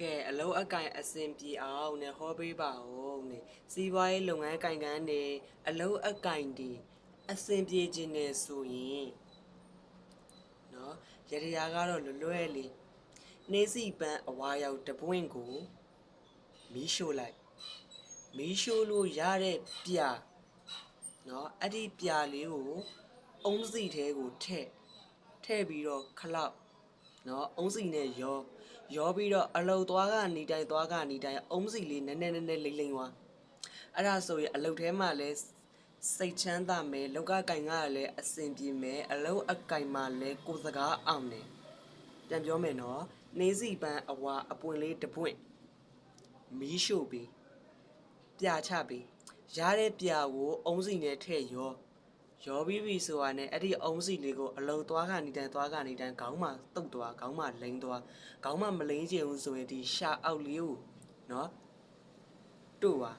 ကဲအလုံးအကင်အစင်ပြေအောင်နဲ့ဟောပေးပါဦးနဲ့စီးပွားရေးလုပ်ငန်းကင်ကန်းတွေအလုံးအကင်တွေအစင်ပြေခြင်းနဲ့ဆိုရင်နော်ရရရာကတော့လွယ်လွယ်လေးနေစီပန်းအဝါရောက်တပွင့်ကိုမီးရှို့လိုက်မီးရှို့လို့ရတဲ့ပြနော်အဲ့ဒီပြလေးကိုအုံးစီထဲကိုထည့်ထည့်ပြီးတော့ခလောက်နော်အုံးစီနဲ့ရော ရောပြီးတော့အလုတ်သွားကနေတိုင်းသွားကနေတိုင်းအုံးစီလေးနည်းနည်းနည်းနည်းလိမ့်လိမ့်သွားအဲ့ဒါဆိုရင်အလုတ်ထဲမှာလဲစိတ်ချမ်းသာမယ်လောက်ကကင်ကလည်းအဆင်ပြေမယ်အလုတ်အကင်မှာလည်းကိုယ်စကားအောင်တယ်ပြန်ပြောမယ်နော်နေစီပန်းအဝါအပွင့်လေးတစ်ပွင့်မီးရှို့ပြီးပြချပြီးရတဲ့ပြကိုအုံးစီနဲ့ထည့်ရော ရောပြီးပြီဆိုတာနဲ့အဲ့ဒီအုံးစီလေးကိုအလုံးသွားကနေတန်းသွားကနေတန်းခေါင်းမှာတုတ်သွားခေါင်းမှာလိမ့်သွားခေါင်းမှာမလိမ့်ချင်ဘူးဆိုရင်ဒီရှာအောက်လေးကိုနော်တို့ပါ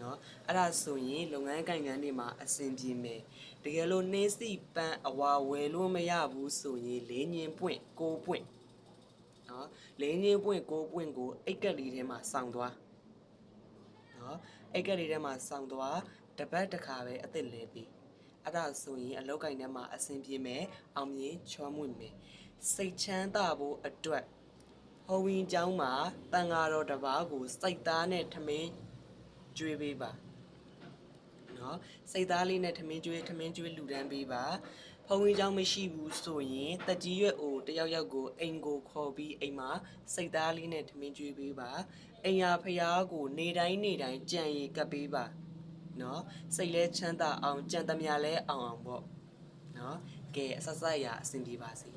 နော်အဲ့ဒါဆိုရင်လုပ်ငန်းကိုင်ကန်းတွေမှာအဆင်ပြေမယ်တကယ်လို့နှင်းစီပန်းအဝါဝယ်လို့မရဘူးဆိုရင်လေးညင်ပွင့်ကိုပွင့်နော်လေးညင်ပွင့်ကိုပွင့်ကိုအိတ်ကက်လေးထဲမှာစောင်းသွားနော်အိတ်ကက်လေးထဲမှာစောင်းသွားတပတ်တစ်ခါပဲအစ်စ်လဲပြီး အဲ့ဒါဆိုရင်အလောက်ကင်ထဲမှာအဆင်ပြေမယ်အောင်မြင်ချောမွေ့မယ်စိတ်ချမ်းသာဖို့အတွက်ဟောဝင်ကျောင်းမှာတန်ဃာတော်တစ်ပါးကိုစိတ်သားနဲ့ထမင်းကျွေးပေးပါနော်စိတ်သားလေးနဲ့ထမင်းကျွေးထမင်းကျွေးလူတန်းပေးပါဖုံဝင်ကြောင်းမရှိဘူးဆိုရင်တကြီးရွက်အိုတယောက်ယောက်ကိုအိမ်ကိုခေါ်ပြီးအိမ်မှာစိတ်သားလေးနဲ့ထမင်းကျွေးပေးပါအိမ်ယာဖျားကို နေတိုင်းနေတိုင်းကြံရီကပ်ပေးပါ နော်စိတ်လဲချမ်းသာအောင်ကြံသမျှလဲအောင်အောင်ပေါ့နော်ကဲအဆက်ဆက်ရအဆင်ပြေပါစေ